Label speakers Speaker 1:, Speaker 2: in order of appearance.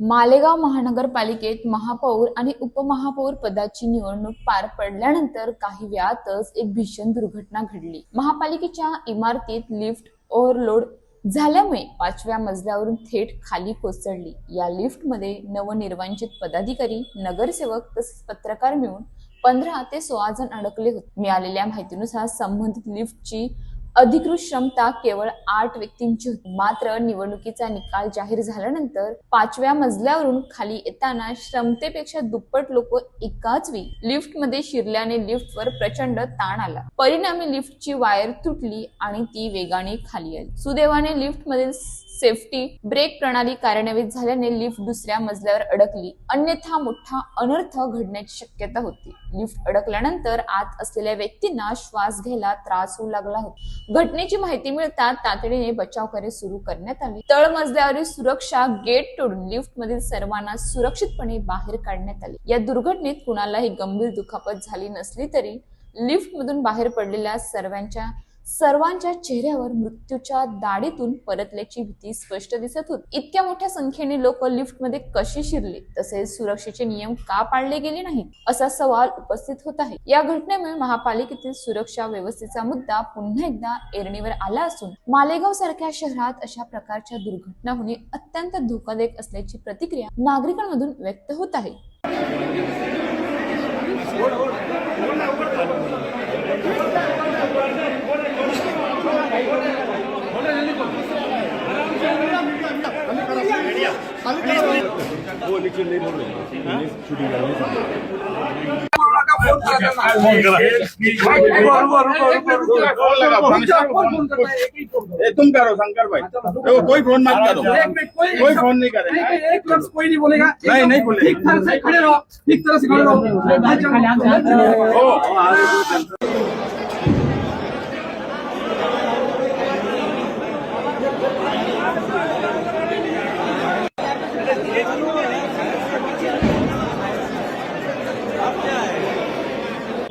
Speaker 1: मालेगाव महानगरपालिकेत महापौर आणि उपमहापौर पदाची निवडणूक पार पडल्यानंतर काही वेळातच एक भीषण दुर्घटना घडली. महापालिकेच्या इमारतीत लिफ्ट ओव्हरलोड झाल्यामुळे पाचव्या मजल्यावरून थेट खाली कोसळली. या लिफ्टमध्ये नवनिर्वांचित पदाधिकारी नगरसेवक तसेच पत्रकार मिळून पंधरा ते सोळा जण अडकले होते. मिळालेल्या माहितीनुसार संबंधित लिफ्टची अधिकृत क्षमता केवळ आठ व्यक्तींची होती. मात्र निवडणुकीचा निकाल जाहीर झाल्यानंतर पाचव्या मजल्यावरून खाली येताना क्षमतेपेक्षा दुप्पट लोक एकाच वेळी लिफ्टमध्ये शिरल्याने लिफ्टवर प्रचंड ताण आला. परिणामी लिफ्टची वायर तुटली आणि ती वेगाने खाली आली. सुदैवाने लिफ्टमधील सेफ्टी ब्रेक प्रणाली कार्यान्वित झाल्याने लिफ्ट दुसऱ्या मजल्यावर अडकली. अन्यथा मोठा अनर्थ घडण्याची शक्यता होती. लिफ्ट अडकल्यानंतर आत असलेल्या व्यक्तींना श्वास घ्यायला त्रास होऊ लागला होता. घटनेची माहिती मिळताच तातडीने बचाव कार्य सुरू करण्यात आले. तळमजल्यावरील सुरक्षा गेट तोडून लिफ्ट मधील सर्वांना सुरक्षितपणे बाहेर काढण्यात आले. या दुर्घटनेत कुणालाही गंभीर दुखापत झाली नसली तरी लिफ्ट मधून बाहेर पडलेल्या सर्वांच्या सर्वांच्या चेहऱ्यावर मृत्यूच्या दाढीतून परतल्याची भीती स्पष्ट दिसत होती. इतक्या मोठ्या संख्येने लोक लिफ्टमध्ये कशी शिरले? तसेच सुरक्षेचे नियम का पाळले गेले नाहीत? असा सवाल उपस्थित होत आहे. या घटनेमुळे महापालिकेतील सुरक्षा व्यवस्थेचा मुद्दा पुन्हा एकदा एरणीवर आला असून मालेगाव सारख्या शहरात अशा प्रकारच्या दुर्घटना होणे अत्यंत धोकादायक असल्याची प्रतिक्रिया नागरिकांमधून व्यक्त होत आहे.
Speaker 2: तुम करो शंकर भाई देखो, कोई फोन मत करो कोई फोन नहीं करेगा
Speaker 3: एक लफ्ज कोई नहीं बोलेगा
Speaker 2: नहीं, नहीं बोलेगा।
Speaker 3: ठीक तरह से खड़े रहो ठीक तरह से खड़े रहो